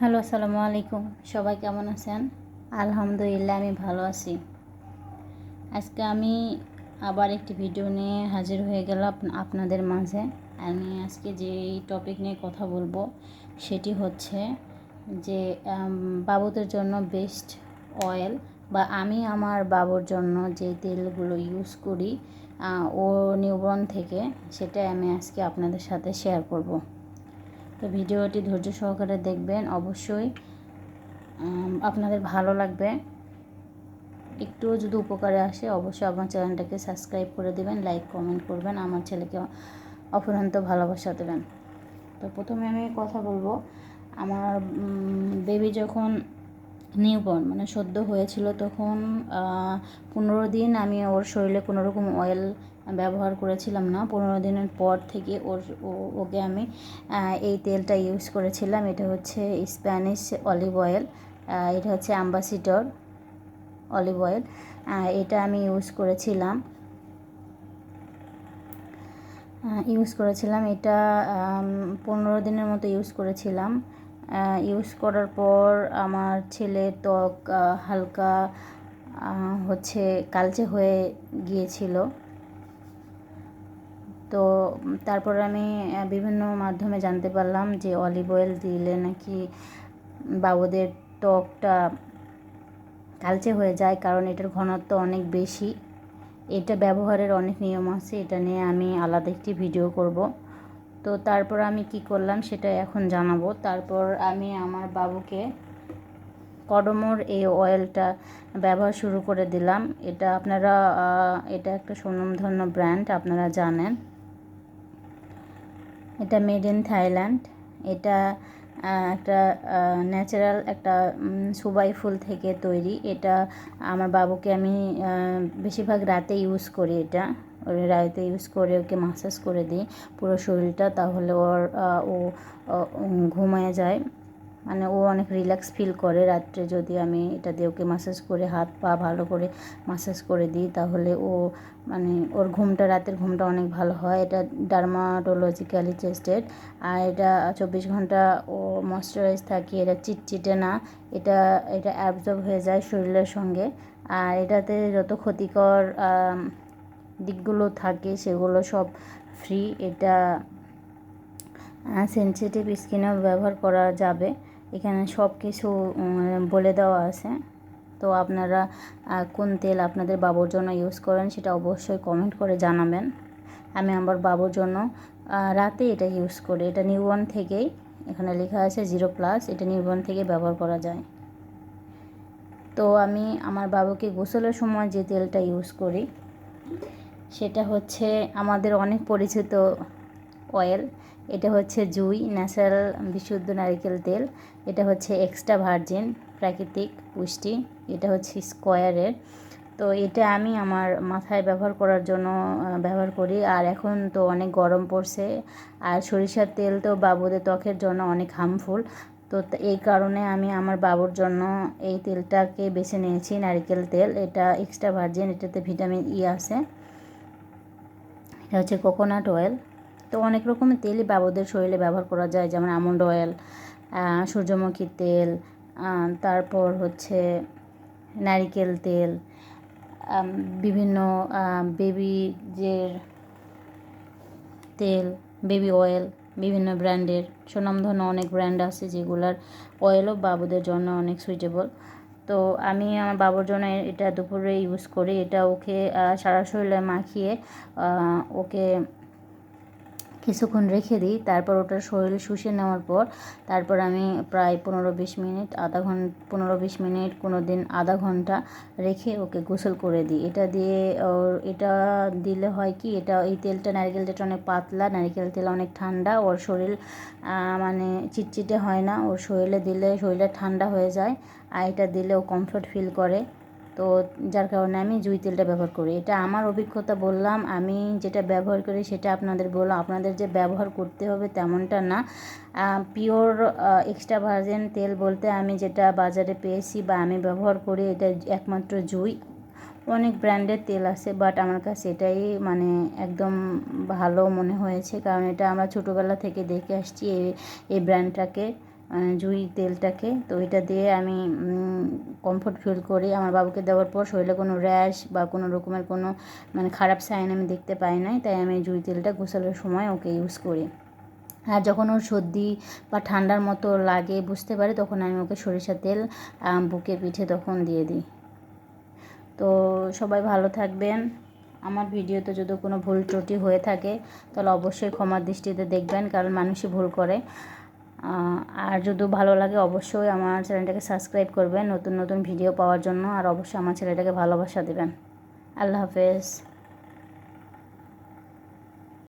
Hello, আসসালামু আলাইকুম। সবাই কেমন আছেন? আলহামদুলিল্লাহ, আমি ভালো আছি। আজকে আমি আবার একটি ভিডিও নিয়ে হাজির হয়ে গেলাম আপনাদের মাঝে। আমি আজকে যে টপিক নিয়ে কথা বলব, সেটি হচ্ছে যে বাবুদের জন্য বেস্ট অয়েল বা আমি আমার বাবুর জন্য যে তেলগুলো ইউজ করি ও নিউবর্ন থেকে, সেটাই আমি আজকে আপনাদের সাথে শেয়ার করব। তো ভিডিওটি ধৈর্য সহকারে দেখবেন, অবশ্যই আপনাদের ভালো লাগবে। একটুও যদি উপকারে আসে, অবশ্যই আমার চ্যানেলটাকে সাবস্ক্রাইব করে দেবেন, লাইক, কমেন্ট করবেন, আমার ছেলেকে অফুরন্ত ভালোবাসা দেবেন। তো প্রথমে আমি কথা বলব, আমার বেবি যখন নিউবর্ন মানে সদ্য হয়েছিল তখন পনেরো দিন আমি ওর শরীরে কোনো রকম অয়েল ব্যবহার করেছিলাম না। পনেরো দিনের পর থেকে ওর ওকে আমি এই তেলটা ইউজ করেছিলাম। এটা হচ্ছে স্প্যানিশ অলিভ অয়েল এটা হচ্ছে অ্যাম্বাসিডর অলিভ অয়েল এটা আমি ইউজ করেছিলাম। ইউজ করেছিলাম। এটা পনেরো দিনের মতো ইউজ করেছিলাম। ইউজ করার পর আমার ছেলের ত্বক হালকা হচ্ছে কালচে হয়ে গিয়েছিল। তো তারপর আমি বিভিন্ন মাধ্যমে জানতে পারলাম যে অলিভ অয়েল দিলে নাকি বাবুদের ত্বকটা কালচে হয়ে যায়, কারণ এটার ঘনত্ব অনেক বেশি। এটা ব্যবহারের অনেক নিয়ম আছে, এটা নিয়ে আমি আলাদা একটি ভিডিও করব। তো তারপর আমি কি করলাম সেটা এখন জানাব। তারপর আমি আমার বাবুকে কডমোর এই অয়েলটা ব্যবহার শুরু করে দিলাম। এটা আপনারা এটা একটা সুনামধন্য ব্র্যান্ড আপনারা জানেন। এটা মেড ইন থাইল্যান্ড এটা একটা ন্যাচারাল একটা সুবাই ফুল থেকে তৈরি। এটা আমার বাবুকে আমি বেশিরভাগ রাতে ইউজ করি এটা। ওর রাতে ইউজ করে ওকে মাসাজ করে দিই। পুরো শরীরটা তাহলে ওর ও ঘুমায় যায়। মানে ও অনেক রিল্যাক্স ফিল করে রাত্রে যদি আমি এটা দিয়ে ওকে মাসাজ করে হাত পা ভালো করে মাসাজ করে দিই, তাহলে ও মানে ওর ঘুমটা, রাতের ঘুমটা অনেক ভালো হয়। এটা ডার্মাটোলজিক্যালি টেস্টেড আর এটা চব্বিশ ঘণ্টা ও ময়শ্চারাইজ থাকে, এটা চিটচিটে না। এটা এটা অ্যাবজর্ব হয়ে যায় শরীরের সঙ্গে। আর এটাতে যত ক্ষতিকর দিকগুলো থাকে, সেগুলো সব ফ্রি এটা সেন্সিটিভ স্কিনেও ব্যবহার করা যাবে। এখানে সব কিছু বলে দেওয়া আছে। তো আপনারা কোন তেল আপনাদের বাবুর জন্য ইউজ করেন সেটা অবশ্যই কমেন্ট করে জানাবেন। আমি আমার বাবুর জন্য রাতে এটা ইউজ করি। এটা নিউবর্ন থেকেই, এখানে লেখা আছে জিরো প্লাস এটা নিউবর্ন থেকে ব্যবহার করা যায়। তো আমি আমার বাবুকে গোসলের সময় যে তেলটা ইউজ করি সেটা হচ্ছে আমাদের অনেক পরিচিত অয়েল এটা হচ্ছে জুই ন্যাচারাল বিশুদ্ধ নারিকেল তেল, এটা হচ্ছে এক্সট্রা ভার্জিন প্রাকৃতিক পুষ্টি, এটা হচ্ছে স্কোয়ারের তো এটা আমি আমার মাথায় ব্যবহার করার জন্য ব্যবহার করি। আর এখন তো অনেক গরম পড়ছে, আর সরিষার তেল তো বাবুদের ত্বকের জন্য অনেক হার্মফুল তো এই কারণে আমি আমার বাবুর জন্য এই তেলটাকে বেছে নিয়েছি, নারিকেল তেল। এটা এক্সট্রা ভার্জিন এটাতে ভিটামিন ই আছে। এটা হচ্ছে কোকোনাট অয়েল তো অনেক রকমের তেলই বাবুদের শরীরে ব্যবহার করা যায়, যেমন আমন্ড অয়েল সূর্যমুখী তেল তারপর হচ্ছে নারিকেল তেল বিভিন্ন বেবি যে তেল বেবি অয়েল বিভিন্ন ব্র্যান্ডের সুনামধন্য অনেক ব্র্যান্ড আছে যেগুলার অয়েলও বাবুদের জন্য অনেক সুইটেবল তো আমি আমার বাবুর জন্য এটা দুপুরে ইউজ করি। এটা ওকে সারা শরীরে মাখিয়ে ওকে কিছুক্ষণ রেখে দিই, তারপর ওটা শরীর শুষে নেওয়ার পর, তারপর আমি প্রায় পনেরো বিশ মিনিট, আধা ঘণ্টা পনেরো বিশ মিনিট, কোনো দিন আধা ঘণ্টা রেখে ওকে গোসল করে দিই। এটা দিয়ে ওর, এটা দিলে হয় কি, এটা, এই তেলটা নারিকেল তেলটা অনেক পাতলা, নারিকেল তেল অনেক ঠান্ডা, ওর শরীর মানে চিটচিটে হয় না, ওর শরীরে দিলে শরীরটা ঠান্ডা হয়ে যায়, আর এটা দিলে ও কমফোর্ট ফিল করে। তো যার কারণে আমি জুই তেলটা ব্যবহার করি। এটা আমার অভিজ্ঞতা বললাম, আমি যেটা ব্যবহার করি সেটা আপনাদের বললাম। আপনাদের যে ব্যবহার করতে হবে তেমনটা না। পিওর এক্সট্রা ভার্জেন তেল বলতে আমি যেটা বাজারে পেয়েছি বা আমি ব্যবহার করি, এটা একমাত্র জুই। অনেক ব্র্যান্ডের তেল আছে বাট আমার কাছে এটাই মানে একদম ভালো মনে হয়েছে। কারণ এটা আমরা ছোটোবেলা থেকে দেখে আসছি এই ব্র্যান্ডটাকে। জুই তেলটাকে। তো এটা দিয়ে আমি কমফোর্ট ফিল করি। আমার বাবুকে দেওয়ার পর শরীরে কোনো র্যাশ বা কোনো রকমের কোনো মানে খারাপ সাইন আমি দেখতে পাই নাই। তাই আমি জুই তেলটা গোসলের সময় ওকে ইউজ করি। আর যখন ওর সর্দি বা ঠান্ডার মতো লাগে, বুঝতে পারে, তখন আমি ওকে সরিষার তেল বুকে পিঠে তখন দিয়ে দিই। তো সবাই ভালো থাকবেন। আমার ভিডিওতে যদি কোনো ভুল ত্রুটি হয়ে থাকে, তাহলে অবশ্যই ক্ষমার দৃষ্টিতে দেখবেন, কারণ মানুষই ভুল করে। আর যদি ভালো লাগে অবশ্যই আমার চ্যানেলটাকে সাবস্ক্রাইব করবেন, নতুন নতুন ভিডিও পাওয়ার জন্য, আর অবশ্যই আমার ছেলেটাকে ভালোবাসা দেবেন। আল্লাহ হাফেজ।